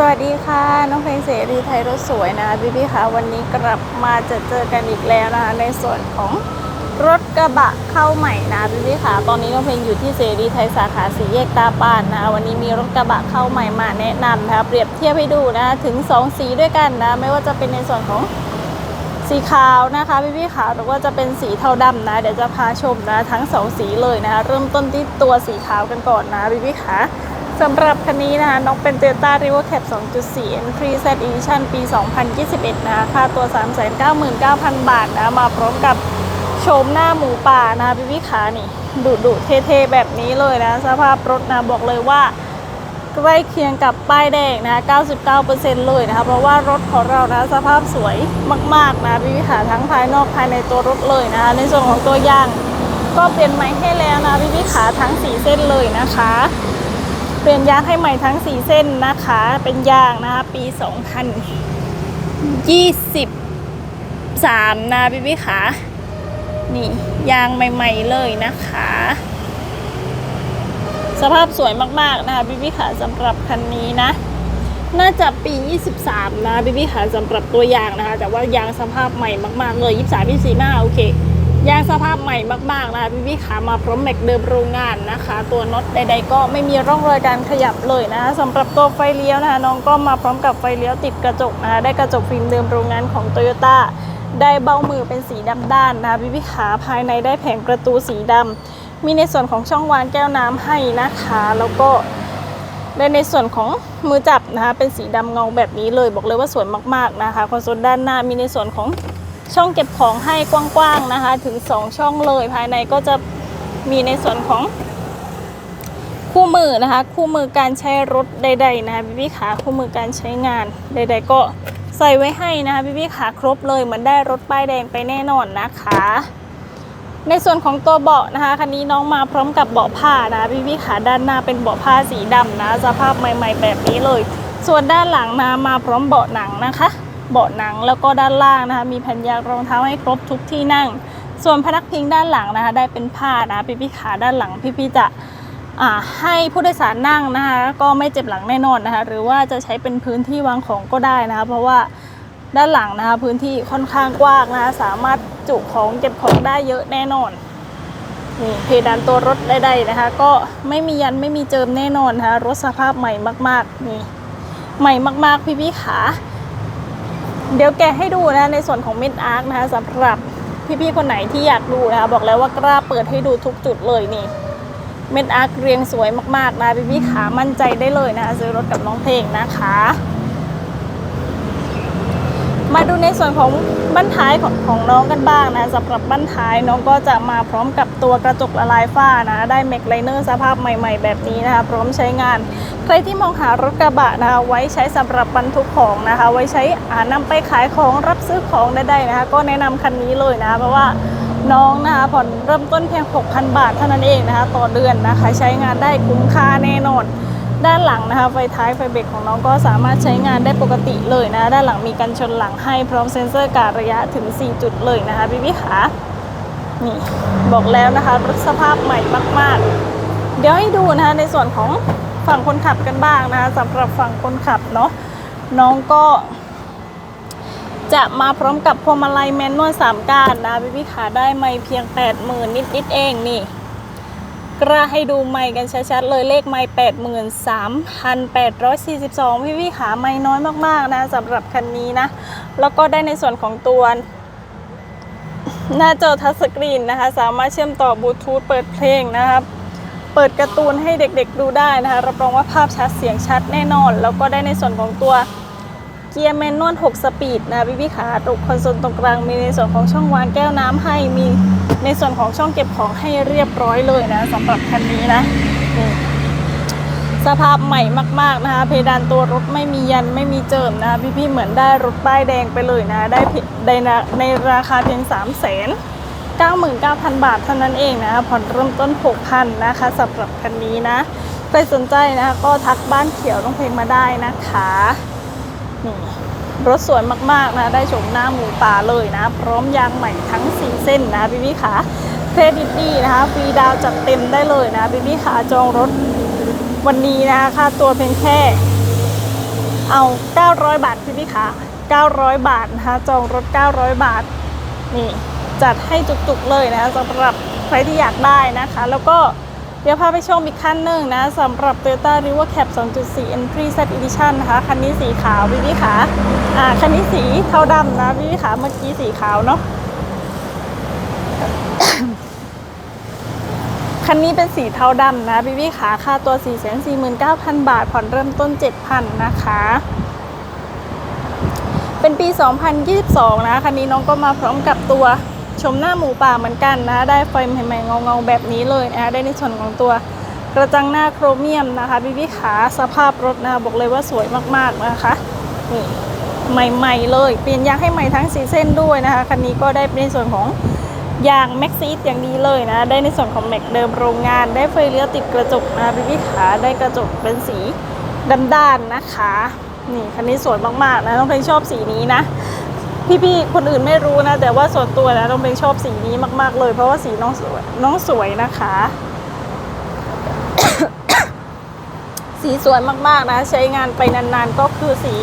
สวัสดีค่ะ น้องเพลงเสรีไทยรถสวยนะพี่พี่ๆคะวันนี้กลับมาจะเจอกันอีกแล้วนะคะในส่วนของรถกระบะเข้าใหม่นะพี่พี่ๆคะตอนนี้น้องเพลงอยู่ที่เสรีไทยสาขาสีแยกตาปานนะวันนี้มีรถกระบะเข้าใหม่มาแนะนำนะคะเปรียบเทียบให้ดูนะถึง 2 สีด้วยกันนะไม่ว่าจะเป็นในส่วนของสีขาวนะคะพี่พี่ๆขาหรือว่าจะเป็นสีเทาดำนะเดี๋ยวจะพาชมนะทั้งสองสีเลยนะคะเริ่มต้นที่ตัวสีขาวกันก่อนนะพี่พี่ๆขา สำหรับคันนี้นะคะน้องเป็น Toyota r e v o c a p 2.4 Entry Z Edition ปี 2021 นะคะค่าตัว 399,000 บาทนะ มาพร้อมกับโฉมหน้าหมูป่านะพี่พี่ขานี่ดุดุเท่ๆ แบบนี้เลยนะ สภาพรถนะบอกเลยว่าใกล้เคียงกับป้ายแดงนะ 99%เลยนะคะ เพราะว่ารถของเรานะสภาพสวยมาก ๆ นะพี่วิขาทั้งภายนอกภายในตัวรถเลยนะคะ ในส่วนของตัวยาง ก็เปลี่ยนใหม่ให้แล้วนะพี่วิขาทั้ง 4 เส้นเลยนะคะ ปลี่ยนยางให้ใหม่ทั้ง 4 เส้นนะคะ เป็นยางนะคะ ปี 2023 นะพี่วิขานี่ยางใหม่ ๆ เลยนะคะ สภาพสวยมากๆนะคะพี่พี่ขาสำหรับคันนี้นะ น่าจะปี 23 นะพี่พี่ขาสำหรับตัวยางนะคะ แต่ว่ายางสภาพใหม่มาก ๆ เลย 23 24มาโอเค ยางสภาพใหม่มากๆนะคะพี่พี่ขามาพร้อมแม็กเดิมโรงงานนะคะ ตัวน็อตใด ๆ ก็ไม่มีร่องรอยการขยับเลยนะคะสำหรับตัวไฟเลี้ยวนะคะน้องก็มาพร้อมกับไฟเลี้ยวติดกระจกนะคะได้กระจกฟิล์มเดิมโรงงานของโตโยต้าได้เบ้ามือเป็นสีดำด้านนะคะพี่พี่ขาภายในได้แผงประตูสีดำมีในส่วนของช่องวางแก้วน้ำให้นะคะ แล้วก็ได้ในส่วนของมือจับนะคะเป็นสีดำเงาแบบนี้เลยบอกเลยว่าสวยมากๆนะคะคอนโซลด้านหน้ามีในส่วนของ ช่องเก็บของให้กว้างๆนะคะ ถึง 2 ช่องเลยภายในก็จะมีในส่วนของคู่มือนะคะ คู่มือการใช้รถใด ๆ นะคะพี่พี่ขาคู่มือการใช้งานใด ๆ ก็ใส่ไว้ให้นะคะพี่พี่ขาครบเลยเหมือนได้รถป้ายแดงไปแน่นอนนะคะ ในส่วนของตัวเบาะนะคะคันนี้น้องมาพร้อมกับเบาะผ้านะพี่พี่ขาด้านหน้าเป็นเบาะผ้าสีดำนะสภาพใหม่ ๆ แบบนี้เลย ส่วนด้านหลังนะมาพร้อมเบาะหนังนะคะ เบาะหนังแล้วก็ด้านล่างนะคะ มีแผ่นยางรองเท้าให้ครบทุกที่นั่ง ส่วนพนักพิงด้านหลังนะคะ ได้เป็นผ้านะพี่พี่ขาด้านหลังพี่พี่จะให้ผู้โดยสารนั่งนะคะ ก็ไม่เจ็บหลังแน่นอนนะคะ หรือว่าจะใช้เป็นพื้นที่วางของก็ได้นะคะ เพราะว่าด้านหลังนะคะพื้นที่ค่อนข้างกว้างนะคะสามารถจุของเก็บของได้เยอะแน่นอนนี่เพดานตัวรถใดๆนะคะ ก็ไม่มียันไม่มีเจิมแน่นอนนะคะรถสภาพใหม่มากๆนี่ใหม่มากๆพี่ๆขา เดี๋ยวแกะให้ดูนะคะในส่วนของเม็ดอาร์คนะคะสำหรับพี่ๆคนไหนที่อยากดูนะคะบอกแล้วว่ากล้าเปิดให้ดูทุกจุดเลยนี่ เม็ดอาร์คเรียงสวยมากๆนะพี่ๆขามั่นใจได้เลยนะคะซื้อรถกับน้องเพลงนะคะ มาดูในส่วนของบั้นท้ายของของน้องกันบ้างนะสำหรับบั้นท้ายน้องก็จะมาพร้อมกับตัวกระจกละลายฝ้านะ ได้แม็กไลเนอร์สภาพใหม่ ๆ แบบนี้นะคะ พร้อมใช้งาน ใครที่มองหารถกระบะนะคะ ไว้ใช้สำหรับบรรทุกของนะคะ ไว้ใช้อ่านำไปขายของรับซื้อของได้ๆนะคะ ก็แนะนำคันนี้เลยนะเพราะว่าน้องนะคะผ่อนเริ่มต้นเพียง 6,000 บาทเท่านั้นเองนะคะ ต่อเดือนนะคะ ใช้งานได้คุ้มค่าแน่นอน ด้านหลังนะคะ ไฟท้ายไฟเบรกของน้องก็สามารถใช้งานได้ปกติเลยนะ ด้านหลังมีกันชนหลังให้พร้อมเซ็นเซอร์การระยะถึง 4 จุดเลยนะคะพี่พี่ขานี่บอกแล้วนะคะรถสภาพใหม่มาก ๆ เดี๋ยวให้ดูนะคะในส่วนของฝั่งคนขับกันบ้างนะคะสำหรับฝั่งคนขับเนาะน้องก็จะมาพร้อมกับพวงมาลัยแมนนวล3ก้านนะพี่พี่ขาได้ไม่เพียง 80,000 นิด ๆ เองนี่ กล้าให้ดูไมค์กันชัดๆเลยเลขไมค์แปดหมื่นสามพันแปดร้อยสี่สิบสองพี่พี่ขาไมค์น้อยมากๆนะสำหรับคันนี้นะ แล้วก็ได้ในส่วนของตัวหน้าจอทัชสกรีนนะคะ สามารถเชื่อมต่อบลูทูธเปิดเพลงนะครับเปิดการ์ตูนให้เด็กๆดูได้นะคะ รับรองว่าภาพชัดเสียงชัดแน่นอน แล้วก็ได้ในส่วนของตัว กียร์แมนนวล6สปีดนะพี่พี่ขาตรงคอนโซลตรงกลางมีในส่วนของช่องวางแก้วน้ำให้มีในส่วนของช่องเก็บของให้เรียบร้อยเลยนะสำหรับคันนี้นะสภาพใหม่มาก ๆนะคะ เพดานตัวรถไม่มียันไม่มีเจิมนะพี่พี่ๆเหมือนได้รถป้ายแดงไปเลยนะ ได้เพียในในราคาเพียง3 0 0 0 0 99,000 บาทเท่านั้นเองนะผ่อนเริ่มต้น 6,000 นะคะสำหรับคันนี้นะ ใครสนใจนะก็ทักบ้านเขียวน้องเพลงมาได้นะคะ รถสวยมากๆนะ ได้ชมหน้าหมูป่าเลยนะ พร้อมยางใหม่ทั้ง 4 เส้นนะพี่พี่ขาเครดิตดีนะคะฟรีดาวจัดเต็มได้เลยนะพี่พี่ขาจองรถวันนี้นะคะค่าตัวเพียงแค่ เอา 900 บาทพี่พี่คะ900 บาทนะคะจองรถ 900 บาทนี่จัดให้จุกๆเลยนะคะสำหรับใครที่อยากได้นะคะ แล้วก็ เดี๋ยวพาไปชมอีกคันหนึ่งนะสำหรับ Toyota r i v e r Cap 2.4 Entry Z Edition นะคะ คันนี้สีขาวพี่พี่ขาอ่าคันนี้สีเทาดำนะพี่พี่ขาเมื่อกี้สีขาวเนาะคันนี้เป็นสีเทาดำนะพี่พี่ขาค่าตัว 449,000 บาท ผ่อนเริ่มต้น 7,000 นะคะ เป็นปี 2022 นะ คันนี้น้องก็มาพร้อมกับตัว ชมหน้าหมูป่าเหมือนกันนะ ได้ไฟใหม่ๆเงาๆแบบนี้เลยนะคะได้ในส่วนของตัวกระจังหน้าโครเมียมนะคะพี่พี่ขาสภาพรถนะะบอกเลยว่าสวยมากๆนะคะนี่ใหม่ๆเลย เปลี่ยนยางให้ใหม่ทั้งสีเส้นด้วยนะคะคันนี้ก็ได้ในส่วนของยางแม็กซีดอย่างดีเลยนะ ได้ในส่วนของแม็กเดิมโรงงาน ได้ไฟเลี้ยวติดกระจกนะพี่พี่ขาได้กระจกเป็นสีดำด้านนะคะ นี่คันนี้สวยมากๆนะน้องเพลงชอบสีนี้นะ พี่ๆคนอื่นไม่รู้นะ แต่ว่าส่วนตัวนะน้องเพลงชอบสีนี้มาก ๆ เลย เพราะว่าสีน้องสวยน้องสวยนะคะ สีสวยมากๆนะ ใช้งานไปนานๆก็คือสี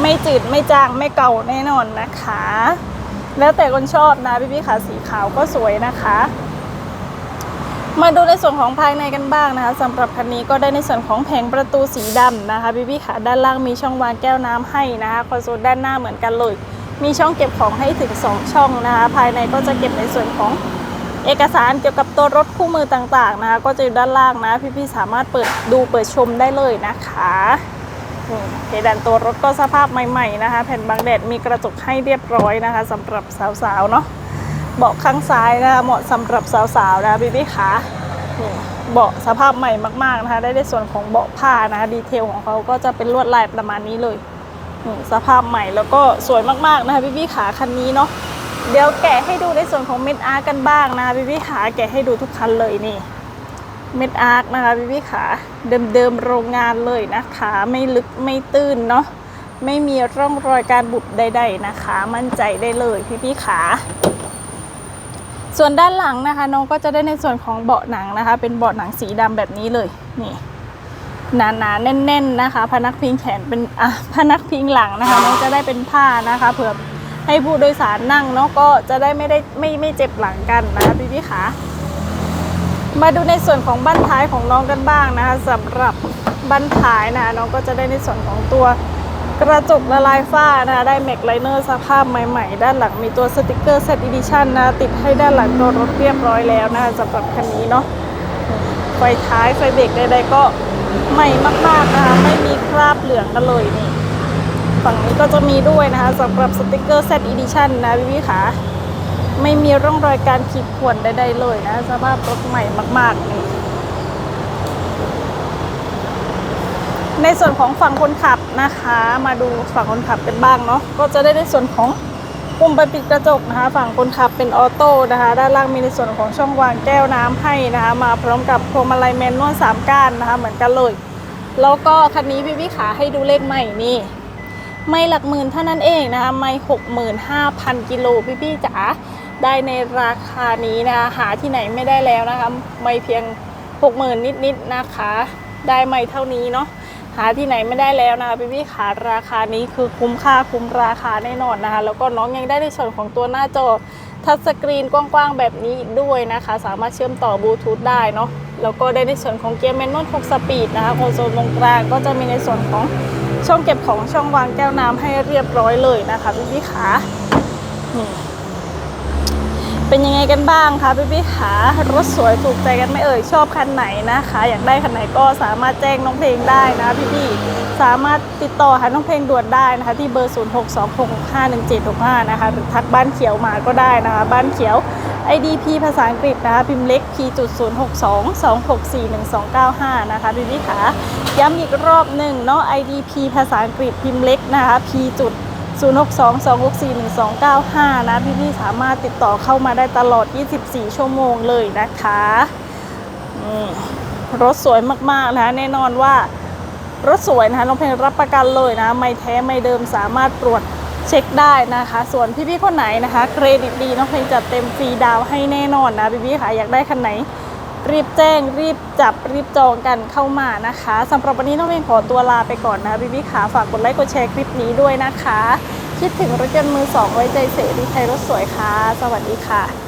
ไม่จืดไม่จางไม่เก่าแน่นอนนะคะ แล้วแต่คนชอบนะพี่ๆค่ะสีขาวก็สวยนะคะมาดูในส่วนของภายในกันบ้างนะคะสำหรับคันนี้ก็ได้ในส่วนของแผงประตูสีดำนะคะพี่พี่ๆค่ะด้านล่างมีช่องวางแก้วน้ำให้นะคะคอนโซลด้านหน้าเหมือนกันเลย มีช่องเก็บของให้ถึง 2 ช่องนะคะ ภายในก็จะเก็บในส่วนของเอกสารเกี่ยวกับตัวรถคู่มือต่างๆนะคะ ก็จะอยู่ด้านล่างนะ พี่ๆสามารถเปิดดูเปิดชมได้เลยนะคะนี่เพดานตัวรถก็สภาพใหม่ๆนะคะ แผ่นบังแดดมีกระจกให้เรียบร้อยนะคะสำหรับสาวๆเนาะเบาะข้างซ้ายนะคะเหมาะสำหรับสาวๆนะพี่พี่ขานี่เบาะสภาพใหม่มากๆนะคะ ได้ในส่วนของเบาะผ้านะคะดีเทลของเขาก็จะเป็นลวดลายประมาณนี้เลย สภาพใหม่แล้วก็สวยมากๆนะคะพี่พี่ขาคันนี้เนาะเดี๋ยวแกะให้ดูในส่วนของเม็ดอาร์กันบ้างนะคะพี่พี่ขาแกะให้ดูทุกคันเลยนี่เม็ดอาร์กนะคะพี่พี่ขาเดิมๆโรงงานเลยนะคะไม่ลึกไม่ตื้นเนาะไม่มีร่องรอยการบุบใด ๆนะคะ มั่นใจได้เลยพี่พี่ขาส่วนด้านหลังนะคะน้องก็จะได้ในส่วนของเบาะหนังนะคะ เป็นเบาะหนังสีดำแบบนี้เลยนี่ หนาๆแน่นๆนะคะ พนักพิงแขนเป็นอะพนักพิงหลังนะคะน้องจะได้เป็นผ้านะคะเผื่อให้ผู้โดยสารนั่งเนาะก็จะได้ไม่ได้ไม่ไม่เจ็บหลังกันนะคะพี่พี่ขามาดูในส่วนของบั้นท้ายของน้องกันบ้างนะคะสำหรับบั้นท้ายนะะน้องก็จะได้ในส่วนของตัวกระจกละลายฝ้านะคะได้แม็กไลเนอร์สภาพใหม่ๆ ด้านหลังมีตัวสติกเกอร์เซตอีดิชันนะติดให้ด้านหลังตัวรถเรียบร้อยแล้วนะคะสำหรับคันนี้เนาะ ไฟท้ายไฟเบรกใดๆก็ใหม่มากๆนะคะไม่มีคราบเหลืองกันเลยนี่ฝั่งนี้ก็จะมีด้วยนะคะสำหรับสติกเกอร์เซตอีดิชันนะพี่พี่ขาไม่มีร่องรอยการขีดข่วนใดๆเลยนะสภาพรถใหม่มากๆนี่ในส่วนของฝั่งคนขับนะคะ มาดูฝั่งคนขับกันบ้างเนาะก็จะได้ในส่วนของ ปุ่มไปปิดกระจกนะคะ ฝั่งคนขับเป็นออโต้นะคะ ด้านล่างมีในส่วนของช่องวางแก้วน้ำให้นะคะ มาพร้อมกับพวงมาลัยแมนนวลสามก้านนะคะ เหมือนกันเลย แล้วก็คันนี้พี่พี่ขาให้ดูเลขใหม่นี่ไม่หลักหมื่นเท่านั้นเองนะคะไม่หกหมื่นห้าพันกิโลพี่พี่จ๋าได้ในราคานี้นะคะ หาที่ไหนไม่ได้แล้วนะคะ ไม่เพียงหกหมื่นนิดๆนะคะ ได้ไม่เท่านี้เนาะ หาที่ไหนไม่ได้แล้วนะคะพี่พี่ขาราคานี้คือคุ้มค่าคุ้มราคาแน่นอนนะคะ แล้วก็น้องยังได้ในส่วนของตัวหน้าจอทัชสกรีนกว้างๆแบบนี้อีกด้วยนะคะ สามารถเชื่อมต่อบลูทูธได้เนาะแล้วก็ได้ในส่วนของเกียร์แมนนวล6สปีดนะคะโคอนโซลตรงกลางก็จะมีในส่วนของช่องเก็บของช่องวางแก้วน้ำให้เรียบร้อยเลยนะคะพี่พี่ขา เป็นยังไงกันบ้างคะพี่พี่ขารถสวยถูกใจกันไม่เอ่ยชอบคันไหนนะคะ อยากได้คันไหนก็สามารถแจ้งน้องเพลงได้นะพี่พี่สามารถติดต่อหาน้องเพลงด่วนได้นะคะ ที่เบอร์ 0 6 2 6 6 5 1 7 6 5 นะคะ หรือทักบ้านเขียวมาก็ได้นะคะ บ้านเขียว IDP ภาษาอังกฤษนะคะ พิมพ์เล็ก P จุด0 6 2 2 6 4 1 2 9 5 นะคะพี่พี่ขาย้ำอีกรอบหนึ่งเนาะ IDP ภาษาอังกฤษพิมพ์เล็กนะคะ P จุด 0622641295 นะพี่ๆสามารถติดต่อเข้ามาได้ตลอด 24 ชั่วโมงเลยนะคะรถสวยมากๆนะแน่นอนว่ารถสวยนะคะน้องเพลงรับประกันเลยนะ ไม่แท้ไม่เดิมสามารถตรวจเช็คได้นะคะ ส่วนพี่ๆคนไหนนะคะ เครดิตดีน้องเพลงจัดเต็มฟรีดาวให้แน่นอนนะพี่ๆค่ะอยากได้คันไหน รีบแจ้ง รีบจับรีบจองกันเข้ามานะคะสำหรับวันนี้น้องเองขอตัวลาไปก่อนนะรีวิขาฝากกดไลค์กดแชร์คลิปนี้ด้วยนะคะ คิดถึงรถยนต์มือสองไว้ใจเสรีไทยรถสวยค่ะ สวัสดีค่ะ